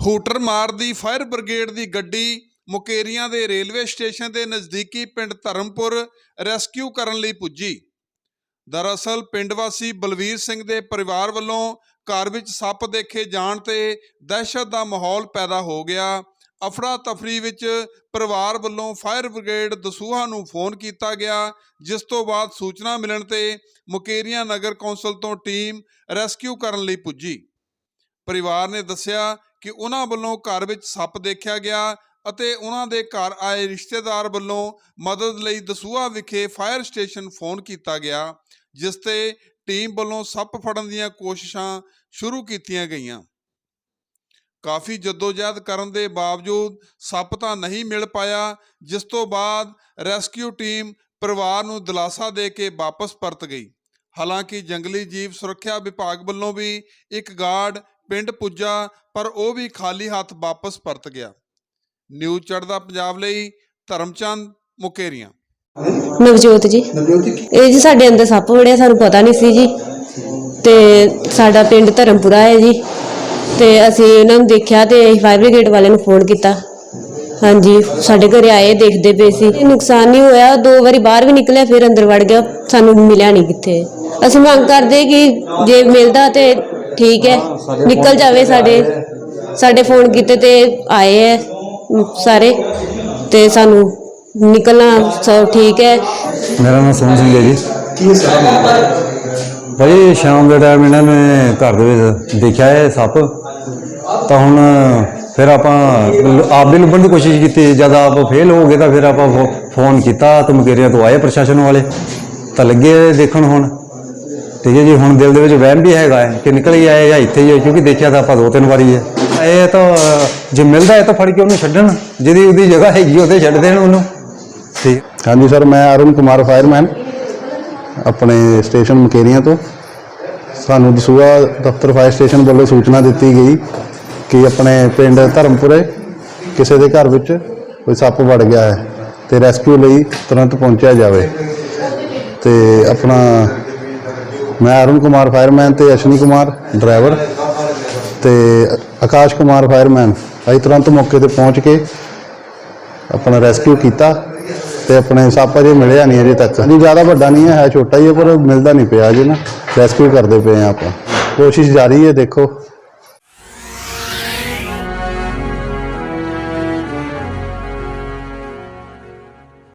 Hooter ਮਾਰਦੀ fire brigade ਦੀ ਗੱਡੀ ਮੁਕੇਰੀਆਂ ਦੇ ਰੇਲਵੇ ਸਟੇਸ਼ਨ ਦੇ ਨਜ਼ਦੀਕੀ ਪਿੰਡ ਧਰਮਪੁਰ ਰੈਸਕਿਊ ਕਰਨ ਲਈ ਪੁੱਜੀ। ਦਰਅਸਲ ਪਿੰਡ ਵਾਸੀ ਬਲਵੀਰ ਸਿੰਘ ਦੇ ਪਰਿਵਾਰ ਵੱਲੋਂ ਘਰ ਵਿੱਚ ਸੱਪ ਦੇਖੇ ਜਾਣ ਤੇ ਦਹਿਸ਼ਤ ਦਾ ਮਾਹੌਲ ਪੈਦਾ ਹੋ ਗਿਆ। ਅਫੜਾ ਤਫਰੀ ਵਿੱਚ ਪਰਿਵਾਰ ਵੱਲੋਂ ਫਾਇਰ ਬ੍ਰਿਗੇਡ ਦਸੂਹਾ ਨੂੰ ਫੋਨ ਕੀਤਾ ਗਿਆ, ਜਿਸ ਤੋਂ ਬਾਅਦ ਸੂਚਨਾ ਮਿਲਣ ਤੇ ਮੁਕੇਰੀਆਂ ਨਗਰ ਕੌਂਸਲ ਤੋਂ ਟੀਮ ਰੈਸਕਿਊ ਕਰਨ ਲਈ ਪੁੱਜੀ। ਪਰਿਵਾਰ ਨੇ ਦੱਸਿਆ ਕਿ ਉਹਨਾਂ ਵੱਲੋਂ ਘਰ ਵਿੱਚ ਸੱਪ ਦੇਖਿਆ ਗਿਆ ਅਤੇ ਉਹਨਾਂ ਦੇ ਘਰ ਆਏ ਰਿਸ਼ਤੇਦਾਰ ਵੱਲੋਂ ਮਦਦ ਲਈ ਦਸੂਹਾ ਵਿਖੇ ਫਾਇਰ ਸਟੇਸ਼ਨ ਫੋਨ ਕੀਤਾ ਗਿਆ, ਜਿਸ ਤੇ ਟੀਮ ਵੱਲੋਂ ਸੱਪ ਫੜਨ ਦੀਆਂ ਕੋਸ਼ਿਸ਼ਾਂ ਸ਼ੁਰੂ ਕੀਤੀਆਂ ਗਈਆਂ। ਕਾਫੀ ਜਦੋਜਹਿਦ ਕਰਨ ਦੇ ਬਾਵਜੂਦ ਸੱਪ ਤਾਂ ਨਹੀਂ ਮਿਲ ਪਾਇਆ, ਜਿਸ ਤੋਂ ਬਾਅਦ ਰੈਸਕਿਊ ਟੀਮ ਪਰਿਵਾਰ ਨੂੰ ਦਿਲਾਸਾ ਦੇ ਕੇ ਵਾਪਸ ਪਰਤ ਗਈ। ਹਾਲਾਂਕਿ ਜੰਗਲੀ ਜੀਵ ਸੁਰੱਖਿਆ ਵਿਭਾਗ ਵੱਲੋਂ ਵੀ ਇੱਕ ਗਾਰਡ ਪਿੰਡ ਪੁੱਜਾ ਪਰ ਉਹ ਵੀ ਖਾਲੀ ਹੱਥ ਵਾਪਸ ਪਰਤ ਗਿਆ। ਨਿਊਜ਼ ਚੜ੍ਹਦਾ ਪੰਜਾਬ ਲਈ ਧਰਮਚੰਦ ਮੁਕੇਰੀਆਂ। ਨਵਜੋਤ ਜੀ। ਇਹ ਜੀ ਸਾਡੇ ਅੰਦਰ ਸੱਪ ਵੜਿਆ ਸਾਨੂੰ ਪਤਾ ਨਹੀਂ ਸੀ ਜੀ। ਤੇ ਸਾਡਾ ਪਿੰਡ ਧਰਮਪੁਰਾ ਹੈ ਜੀ। ਤੇ ਅਸੀਂ ਇਹਨਾਂ ਨੂੰ ਦੇਖਿਆ ਤੇ ਫਾਇਰ ਬ੍ਰਿਗੇਡ ਵਾਲਿਆਂ ਨੂੰ ਫੋਨ ਕੀਤਾ। ਹਾਂਜੀ ਸਾਡੇ ਘਰੇ ਆਏ ਦੇਖਦੇ ਪਏ ਸੀ। ਇਹ ਨੁਕਸਾਨ ਨਹੀਂ ਹੋਇਆ ਦੋ ਵਾਰੀ ਬਾਹਰ ਵੀ ਨਿਕਲਿਆ ਫਿਰ ਅੰਦਰ ਵੜ ਗਿਆ। ਸਾਨੂੰ ਮਿਲਿਆ ਨਹੀਂ ਕਿੱਥੇ। ਅਸੀਂ ਮੰਗ ਕਰਦੇ ਕਿ ਜੇ ਮਿਲਦਾ ਤੇ ਠੀਕ ਹੈ ਨਿਕਲ ਜਾਵੇ ਸਾਡੇ। ਸਾਡੇ ਫੋਨ ਕੀਤੇ ਤੇ ਆਏ ਹੈ ਸਾਰੇ ਤੇ ਸਾਨੂੰ ਨਿਕਲਣਾ ਸੋ ਠੀਕ ਹੈ। ਮੇਰਾ ਨਾਮ ਸੋਹਣ ਸਿੰਘ ਹੈ ਜੀ। ਭਾਈ ਸ਼ਾਮ ਦੇ ਟਾਈਮ ਇਹਨਾਂ ਨੇ ਘਰ ਦੇ ਵਿੱਚ ਦੇਖਿਆ ਹੈ ਸੱਪ। ਤਾਂ ਹੁਣ ਫਿਰ ਆਪਾਂ ਆਪ ਵੀ ਲੱਭਣ ਦੀ ਕੋਸ਼ਿਸ਼ ਕੀਤੀ। ਜਦ ਆਪ ਫੇਲ ਹੋ ਗਏ ਤਾਂ ਫਿਰ ਆਪਾਂ ਫੋਨ ਕੀਤਾ। ਤਾਂ ਮੁਕੇਰੀਆਂ ਤੋਂ ਆਏ ਪ੍ਰਸ਼ਾਸਨ ਵਾਲੇ। ਤਾਂ ਲੱਗੇ ਦੇਖਣ ਹੁਣ। ਠੀਕ ਹੈ ਜੀ ਹੁਣ ਦਿਲ ਦੇ ਵਿੱਚ ਵਹਿਮ ਵੀ ਹੈਗਾ ਹੈ ਕਿ ਨਿਕਲ ਹੀ ਆਏ ਜਾਂ ਇੱਥੇ ਹੀ ਹੈ ਕਿਉਂਕਿ ਦੇਖਿਆ ਤਾਂ ਆਪਾਂ ਦੋ ਤਿੰਨ ਵਾਰੀ ਹੈ। ਇਹ ਤਾਂ, ਜੇ ਮਿਲਦਾ ਹੈ ਤਾਂ ਫੜ ਕੇ ਉਹਨੂੰ ਛੱਡਣ, ਜਿਹਦੀ ਉਹਦੀ ਜਗ੍ਹਾ ਹੈਗੀ ਉਹਦੇ ਛੱਡ ਦੇਣ ਉਹਨੂੰ। ਠੀਕ ਹਾਂਜੀ ਸਰ, ਮੈਂ ਅਰੁਣ ਕੁਮਾਰ ਫਾਇਰਮੈਨ ਆਪਣੇ ਸਟੇਸ਼ਨ ਮਕੇਰੀਆਂ ਤੋਂ। ਸਾਨੂੰ ਦਸੂਆ ਦਫ਼ਤਰ ਫਾਇਰ ਸਟੇਸ਼ਨ ਵੱਲੋਂ ਸੂਚਨਾ ਦਿੱਤੀ ਗਈ ਕਿ ਆਪਣੇ ਪਿੰਡ ਧਰਮਪੁਰੇ ਕਿਸੇ ਦੇ ਘਰ ਵਿੱਚ ਕੋਈ ਸੱਪ ਵੜ ਗਿਆ ਹੈ ਤੇ ਰੈਸਕਿਊ ਲਈ ਤੁਰੰਤ ਪਹੁੰਚਿਆ ਜਾਵੇ। ਤੇ ਆਪਣਾ ਮੈਂ ਅਰੁਣ ਕੁਮਾਰ ਫਾਇਰਮੈਨ ਤੇ ਅਸ਼ਨੀ ਕੁਮਾਰ ਡਰਾਈਵਰ ਤੇ ਆਕਾਸ਼ ਕੁਮਾਰ ਫਾਇਰਮੈਨ ਅਸੀਂ ਤੁਰੰਤ ਮੌਕੇ ਤੇ ਪਹੁੰਚ ਕੇ ਆਪਣਾ ਰੈਸਕਿਊ ਕੀਤਾ ਤੇ ਆਪਣੇ ਸੱਪ ਅਜੇ ਮਿਲਿਆ ਨਹੀਂ ਅਜੇ ਤੱਕ। ਨਹੀਂ, ਜ਼ਿਆਦਾ ਵੱਡਾ ਨਹੀਂ ਹੈ ਛੋਟਾ ਹੀ ਹੈ, ਪਰ ਮਿਲਦਾ ਨਹੀਂ ਪਿਆ ਅਜੇ ਨਾ। ਰੈਸਕਿਊ ਕਰਦੇ ਪਏ ਆ ਆਪਾਂ। ਕੋਸ਼ਿਸ਼ ਜਾਰੀ ਹੈ, ਦੇਖੋ।